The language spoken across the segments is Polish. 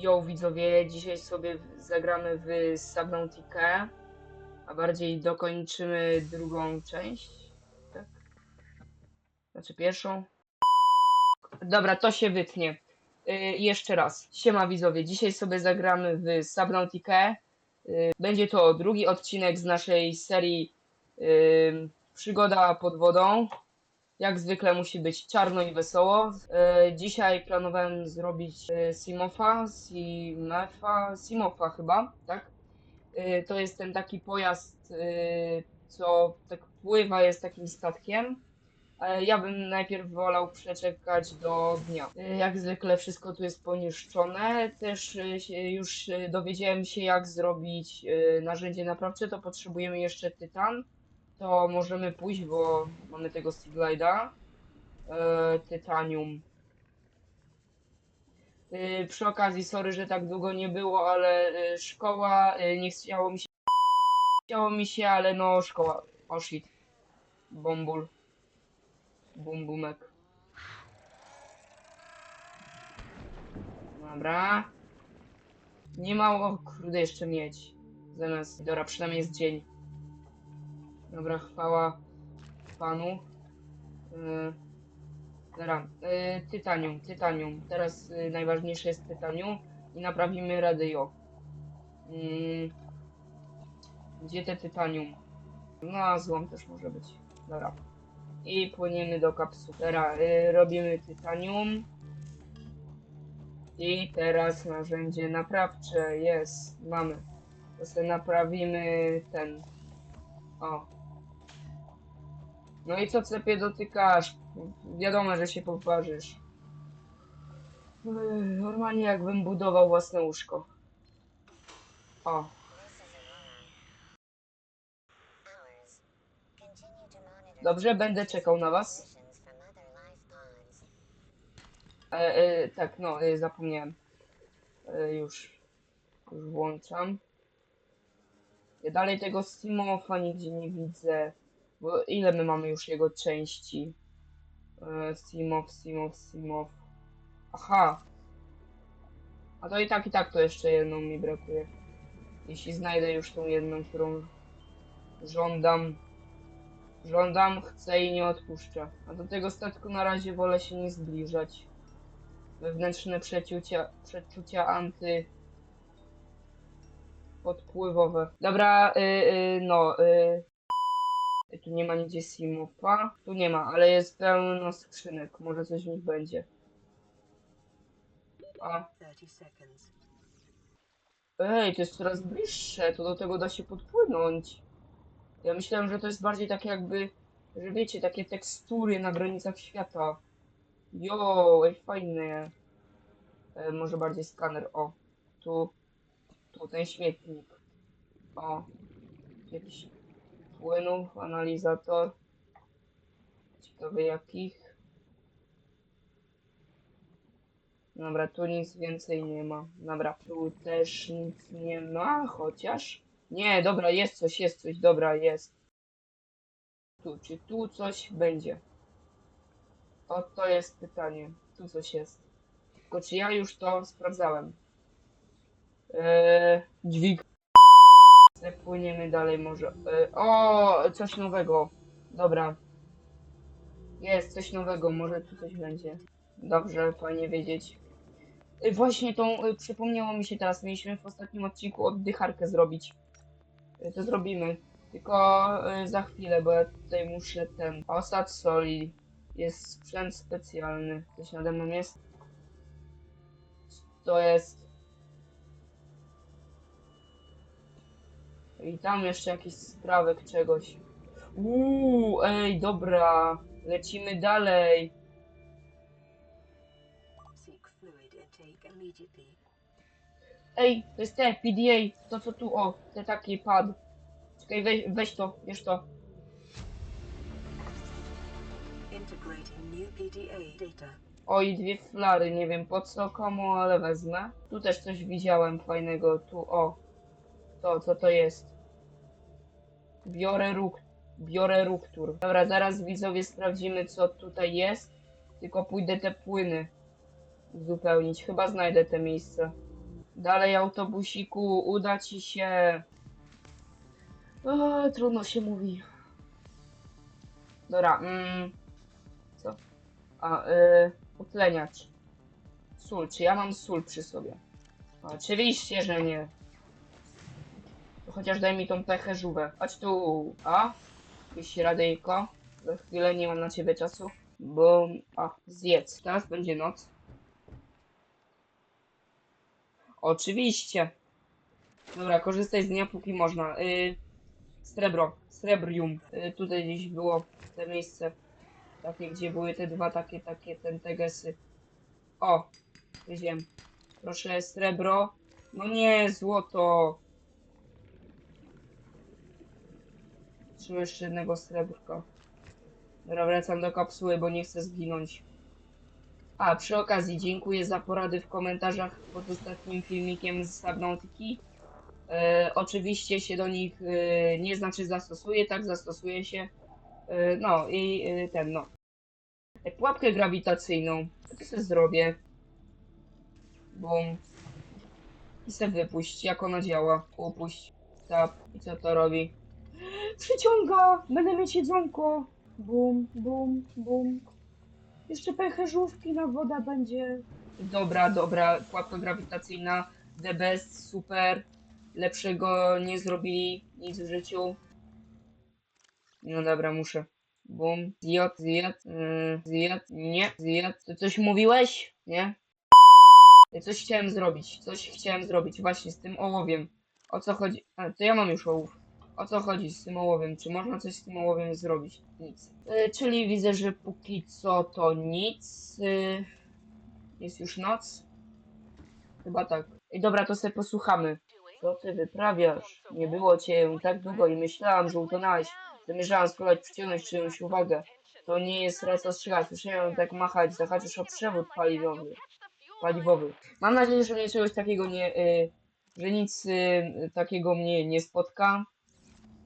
Yo widzowie, dzisiaj sobie zagramy w Subnautica, a bardziej dokończymy drugą część, tak? Znaczy pierwszą. Dobra, to się wytnie. Y, jeszcze raz. Siema widzowie, dzisiaj sobie zagramy w Subnautica. Y, będzie to drugi odcinek z naszej serii y, Przygoda pod wodą. Jak zwykle musi być czarno i wesoło. E, dzisiaj planowałem zrobić e, Simofa, Simofa chyba, tak? E, to jest ten taki pojazd, e, co tak pływa, jest takim statkiem. Ja bym najpierw wolał przeczekać do dnia. Jak zwykle wszystko tu jest poniszczone. Też już dowiedziałem się jak zrobić narzędzie naprawcze, to potrzebujemy jeszcze tytan to możemy pójść, bo mamy tego Stiglida. E, tytanium. E, przy okazji, sorry, że tak długo nie było, ale e, szkoła, nie chciało mi się, chciało mi się, ale no szkoła. O shit. Bombul. Bum bumek. Dobra. Nie ma, o kurde, jeszcze mieć. Zamiast, dobra, przynajmniej jest dzień. Dobra, chwała panu. Yy, dobra, yy, tytanium, tytanium. Teraz yy, najważniejsze jest tytanium i naprawimy radio. Yy, gdzie te tytanium? No, złom też może być. Dobra. I płyniemy do kapsuły. Dobra, yy, robimy tytanium. I teraz narzędzie naprawcze jest. Mamy. To naprawimy ten. O. No i co cepie dotykasz? Wiadomo, że się poparzysz. Ech, Normalnie jakbym budował własne łóżko. O. Dobrze, będę czekał na was. E, e, tak, no, e, zapomniałem. E, już. Już włączam. Ja dalej tego Simofa nigdzie nie widzę. Bo ile my mamy już jego części? E, Simof, Simof, Simof. Aha. A to i tak, i tak to jeszcze jedną mi brakuje. Jeśli znajdę już tą jedną, którą żądam. Żądam, chcę i nie odpuszczę. A do tego statku na razie wolę się nie zbliżać. Wewnętrzne przeczucia, przeczucia anty podpływowe. Dobra, y, y, no, y, tu nie ma nigdzie Simofa. Tu nie ma, ale jest pełno skrzynek. Może coś w nich będzie. A, 30 seconds. ej, to jest coraz bliższe. To do tego da się podpłynąć. Ja myślałem, że to jest bardziej tak jakby, że wiecie, takie tekstury na granicach świata. Jo, ej, fajne. E, może bardziej skaner. O, tu, tu ten śmietnik. O, jakiś płynów, analizator. Ciekawe jakich. Dobra, tu nic więcej nie ma. Dobra, tu też nic nie ma, chociaż. Nie, dobra, jest coś, jest coś, dobra, jest. Tu, czy tu coś będzie? O, to jest pytanie. Tu coś jest. Tylko czy ja już to sprawdzałem? Eee, dźwig. Płyniemy dalej może. E, o, coś nowego. Dobra. Jest coś nowego, może tu coś będzie. Dobrze, fajnie wiedzieć. E, Właśnie tą, e, przypomniało mi się teraz, mieliśmy w ostatnim odcinku oddycharkę zrobić. To zrobimy. Tylko za chwilę, bo ja tutaj muszę ten osad soli. Jest sprzęt specjalny. Coś nade mną jest. To jest. I tam jeszcze jakiś sprawek czegoś. Uuu, ej, dobra. Lecimy dalej. Ej, to jest te, PDA. To co tu, o, te taki pad. Czekaj, weź, weź to, bierz to. Data. Oj, dwie flary, nie wiem po co, komu, ale wezmę. Tu też coś widziałem fajnego, tu, o. To, co to jest? Biorę róg, biorę ruktur. Dobra, zaraz widzowie sprawdzimy, co tutaj jest. Tylko pójdę te płyny uzupełnić. Chyba znajdę te miejsce. Dalej, autobusiku, uda ci się. O, trudno się mówi. Dobra, mm, co? A, y, utleniacz. Sól, czy ja mam sól przy sobie? Oczywiście, że nie. To chociaż daj mi tą pecherzówę. Chodź tu, a? Jakieś radyjko. Za chwilę nie mam na ciebie czasu. Bo, a, zjedz. Teraz będzie noc. Oczywiście. Dobra, korzystaj z dnia póki można. Y, srebro, srebrium. Y, tutaj gdzieś było te miejsce. Takie, gdzie były te dwa takie, takie, ten tegesy. O, wiem. Proszę, srebro. No nie, złoto. Trzymaj jeszcze jednego srebrka. Dobra, wracam do kapsuły, bo nie chcę zginąć. A, przy okazji dziękuję za porady w komentarzach pod ostatnim filmikiem z Subnautiki. E, oczywiście się do nich e, nie znaczy zastosuję, tak zastosuję się. E, no i e, ten, no. E, Pułapkę grawitacyjną. To sobie zrobię. Bum. I se wypuść, jak ona działa. Upuść. Tap. I co to robi? Przyciąga! Będę mieć jedzonko. Bum, bum, bum. Jeszcze pęcherzówki na woda będzie. Dobra, dobra, pułapka grawitacyjna, the best, super. Lepszego nie zrobili nic w życiu. No dobra, muszę. Bum, zjadł, zjadł, yy, zjadł, nie, zjadł. Ty coś mówiłeś? Nie? Coś chciałem zrobić, coś chciałem zrobić właśnie z tym ołowiem. O co chodzi? A, to ja mam już ołów. O co chodzi z tym ołowiem? Czy można coś z tym ołowiem zrobić? Nic. E, czyli widzę, że póki co to nic. E, jest już noc? Chyba tak. I dobra, to sobie posłuchamy. Co ty wyprawiasz? Nie było cię tak długo i myślałam, że utonąłeś. Zamierzałam spróbować przyciągnąć czyjąś uwagę. To nie jest raz ostrzegać. Słyszałem tak machać, zahaczysz o przewód paliwowy. paliwowy. Mam nadzieję, że mnie czegoś takiego nie... Y, że nic y, takiego mnie nie spotka.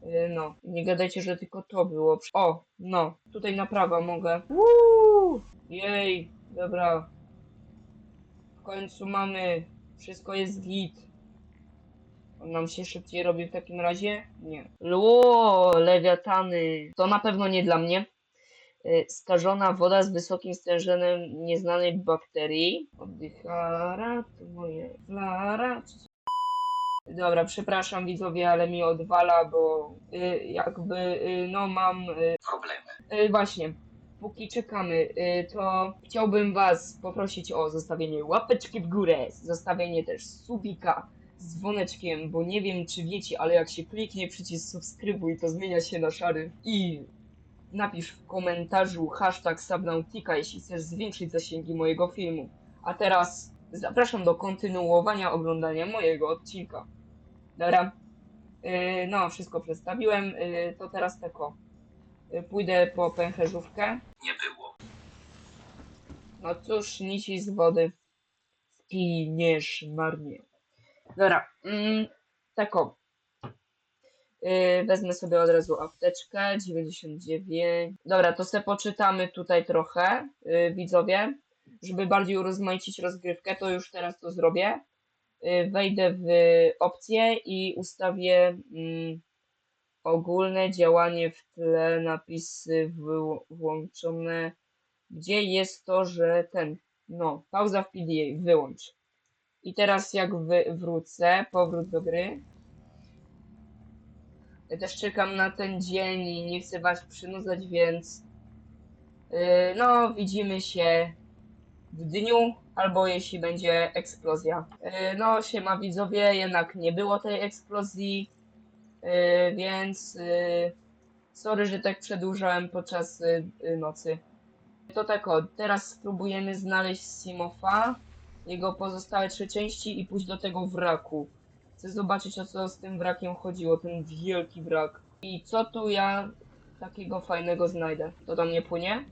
Y, No, nie gadajcie, że tylko to było. O, no, tutaj na prawo mogę. Uuu, jej, dobra. W końcu mamy. Wszystko jest git. On nam się szybciej robi w takim razie? Nie. Ło, lewiatany. To na pewno nie dla mnie. Y, Skażona woda z wysokim stężeniem nieznanej bakterii. Oddychara, to moje flara. Dobra, przepraszam widzowie, ale mi odwala, bo y, jakby, y, no mam... Y, problemy. y, właśnie, póki czekamy, y, to chciałbym was poprosić o zostawienie łapeczki w górę, zostawienie też subika z dzwoneczkiem, bo nie wiem czy wiecie, ale jak się kliknie przycisk subskrybuj, to zmienia się na szary i napisz w komentarzu hashtag Subnautica, jeśli chcesz zwiększyć zasięgi mojego filmu. A teraz zapraszam do kontynuowania oglądania mojego odcinka. Dobra. Yy, no, wszystko przedstawiłem. Yy, to teraz tako. Yy, pójdę po pęcherzówkę. Nie było. No cóż, nici z wody. Skiniesz marnie. Dobra. Mm, tako. Wezmę sobie od razu apteczkę. 99. Dobra, to se poczytamy tutaj trochę, widzowie. Żeby bardziej urozmaicić rozgrywkę, to już teraz to zrobię. Y, wejdę w opcje i ustawię mm, ogólne działanie w tle, napisy wł- włączone. Gdzie jest to, że ten, no, pauza w PDA, wyłącz. I teraz jak wrócę, powrót do gry. Ja też czekam na ten dzień i nie chcę was przynudzać, więc yy, no, widzimy się w dniu, albo jeśli będzie eksplozja. Yy, no, siema widzowie, jednak nie było tej eksplozji, yy, więc yy, sorry, że tak przedłużałem podczas nocy. To tak o, teraz spróbujemy znaleźć Simofa, jego pozostałe trzy części i pójść do tego wraku. Chcę zobaczyć o co z tym wrakiem chodziło, ten wielki wrak. I co tu ja takiego fajnego znajdę? To do mnie płynie?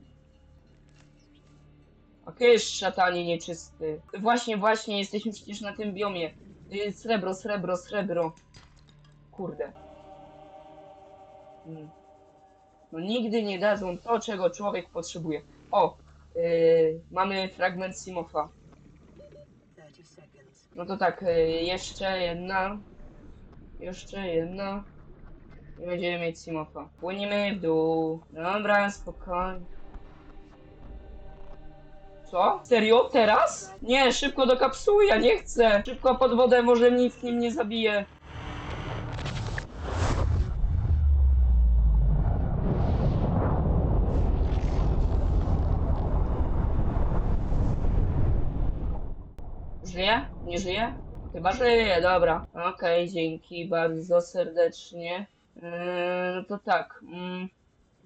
Okej, szatanie nieczysty. Właśnie, właśnie, jesteśmy przecież na tym biomie. Y, Srebro, srebro, srebro. Kurde. Mm. No nigdy nie dadzą to, czego człowiek potrzebuje. O, yy, mamy fragment Simofa. 30 seconds. No to tak, y, jeszcze jedna. Jeszcze jedna. I będziemy mieć Simofa. Płyniemy w dół. Dobra, spokojnie. Co? Serio? Teraz? Nie, szybko do kapsuły, ja nie chcę. Szybko pod wodę, może nic nim nie zabije. Żyje? Nie żyje? Chyba żyje, dobra. Okej, dzięki bardzo serdecznie. Yy, no to tak. Mm,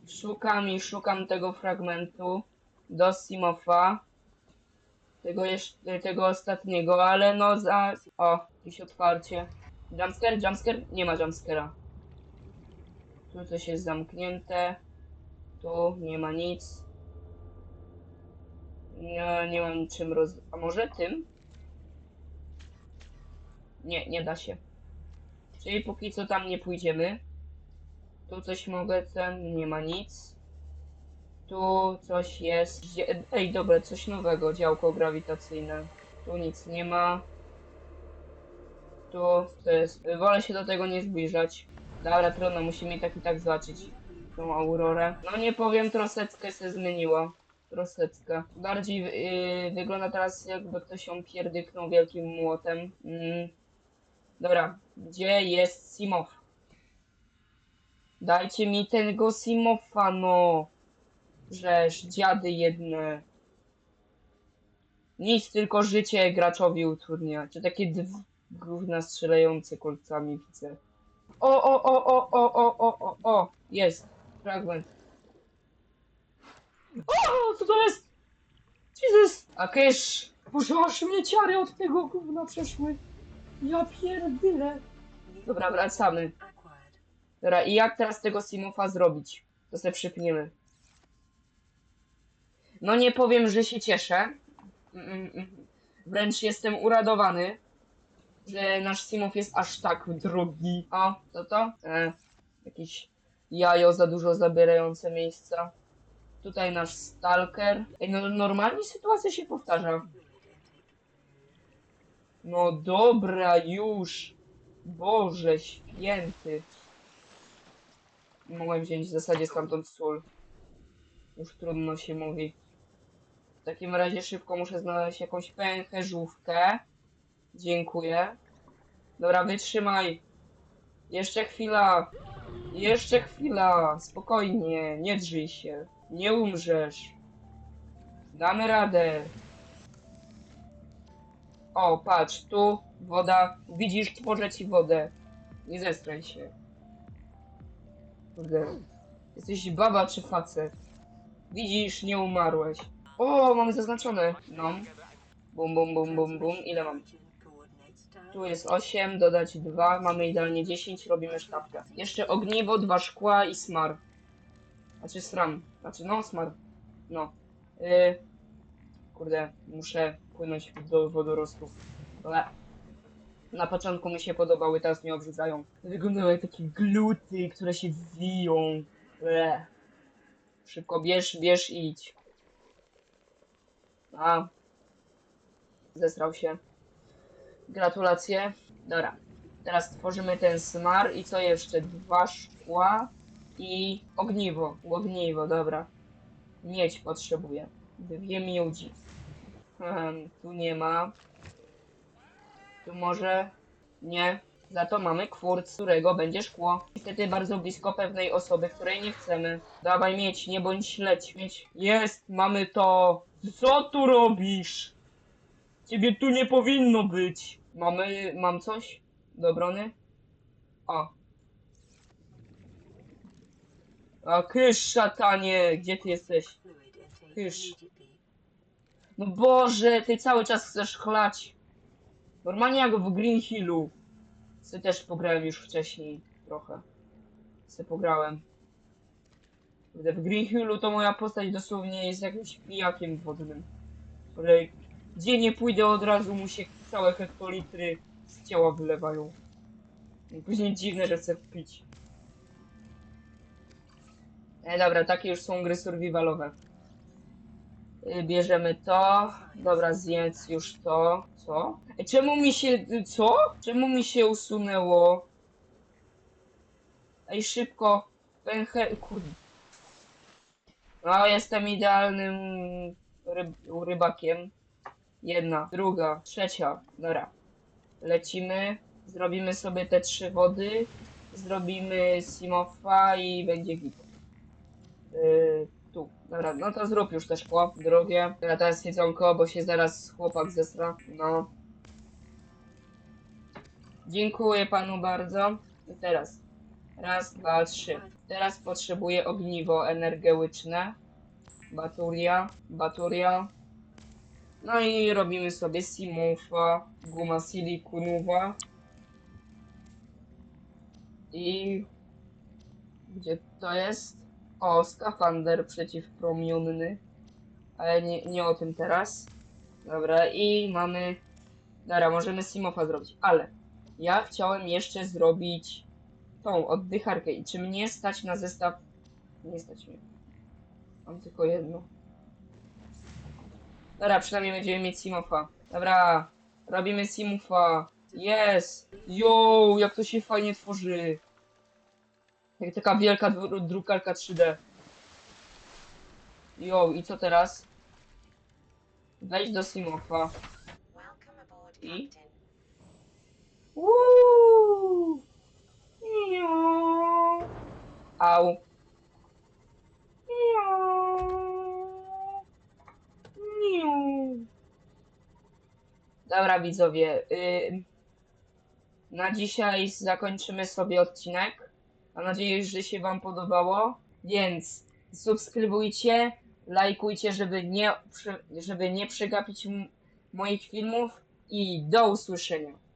szukam i szukam tego fragmentu do Simofa. Tego jeszcze, tego ostatniego, ale no za... O, jakieś otwarcie. Jumpscare? Jumpscare? Nie ma jumpscare'a. Tu coś jest zamknięte. Tu nie ma nic. Nie, nie mam czym roz... A może tym? Nie, nie da się. Czyli póki co tam nie pójdziemy. Tu coś mogę, ten nie ma nic. Tu coś jest. Ej, dobra, coś nowego, działko grawitacyjne. Tu nic nie ma. Tu to jest. Wolę się do tego nie zbliżać. Dobra, trudno, musimy tak i tak zobaczyć tą aurorę. No nie powiem, troszeczkę się zmieniła. Troszeczkę. Bardziej yy, wygląda teraz jakby ktoś ją pierdyknął wielkim młotem. Mm. Dobra, gdzie jest Simow? Dajcie mi tego Simofa, no. Żeż, dziady jedne. Nic, tylko życie graczowi utrudnia. Czy takie gówna strzelające kolcami widzę. O, o, o, o, o, o, o, o, o, jest. Fragment. O, co to jest? Jezus! A kysz! Boże, aż mnie ciary od tego gówna przeszły. Ja pierdyle. Dobra, wracamy. Dobra, i jak teraz tego Simofa zrobić? To sobie przypniemy. No nie powiem, że się cieszę. Mm, mm, mm. Wręcz jestem uradowany, że nasz Simof jest aż tak drogi. O, to to? E, jakieś jajo za dużo zabierające miejsca. Tutaj nasz stalker. Ej, no normalnie sytuacja się powtarza. No dobra, już. Boże święty. Mogłem wziąć w zasadzie stamtąd sól. Już trudno się mówi. Takim razie szybko muszę znaleźć jakąś pęcherzówkę. Dziękuję. Dobra, wytrzymaj. Jeszcze chwila. Jeszcze chwila. Spokojnie. Nie drzyj się. Nie umrzesz. Damy radę. O, patrz, tu woda. Widzisz, tworzę ci wodę. Nie zestraj się. Kurde. Jesteś baba czy facet? Widzisz, nie umarłeś. O, mamy zaznaczone. No. Bum, bum, bum, bum, bum. Ile mam? Tu jest 8, dodać 2, mamy idealnie 10, robimy sztabkę. Jeszcze ogniwo, dwa szkła i smar. Znaczy sram. Znaczy no, smar. No. Yy, kurde, muszę płynąć do wodorostów. Ale na początku mi się podobały, teraz mnie obrzydzają. Wyglądają jak takie gluty, które się wiją. Ble. Szybko bierz, bierz i idź. A. Zesrał się. Gratulacje. Dobra. Teraz tworzymy ten smar i co jeszcze? Dwa szkła i ogniwo. Ogniwo, dobra. Miedź potrzebuję. Dwie miedzi. Ehm, tu nie ma. Tu może? Nie. Za to mamy kwórt, z którego będzie szkło. Niestety bardzo blisko pewnej osoby, której nie chcemy. Dawaj mieć, nie bądź śledź. Mieć. Jest, mamy to. Co tu robisz? Ciebie tu nie powinno być. Mamy, mam coś do obrony? O. A kysz, szatanie, gdzie ty jesteś? Kysz. No Boże, ty cały czas chcesz chlać. Normalnie jak w Green Hillu. Ty też pograłem już wcześniej trochę. Se pograłem. W Green Hillu to moja postać dosłownie jest jakimś pijakiem wodnym. Ale gdzie nie pójdę od razu mu się całe hektolitry z ciała wylewają. I później dziwne, chcę pić. E, dobra, takie już są gry survivalowe. Y, Bierzemy to. Dobra, zjedz już to. Co? Ej, Czemu mi się... Co? Czemu mi się usunęło? Ej, szybko. Pęchę... Kurde. No, jestem idealnym ryb... rybakiem. Jedna, druga, trzecia. Dobra. Lecimy. Zrobimy sobie te trzy wody. Zrobimy Simofa i będzie git. Yy, tu. Dobra, no to zrób już te szkło. Drugie. Dobra, teraz jedzonko, bo się zaraz chłopak zesra. No. Dziękuję panu bardzo. I teraz. Raz, dwa, trzy. Teraz potrzebuję ogniwo energetyczne. Baturia, baturia. No i robimy sobie simufa, guma silikonowa. I gdzie to jest? O, skafander przeciwpromienny. Ale nie, nie o tym teraz. Dobra, i mamy. Dobra, możemy Simofa zrobić, ale ja chciałem jeszcze zrobić tą oddycharkę. I czy mnie stać na zestaw? Nie stać mnie. Mam tylko jedno. Dobra, przynajmniej będziemy mieć Simofa. Dobra, robimy Simofa. Jest! Yo, jak to się fajnie tworzy. Jak taka wielka dru- drukarka 3D. Jo, i co teraz? Wejdź do Simofa. I? Uuu. Miau. Dobra widzowie, ym, na dzisiaj zakończymy sobie odcinek. Mam nadzieję, że się wam podobało, więc subskrybujcie, lajkujcie, żeby nie, żeby nie przegapić moich filmów i do usłyszenia.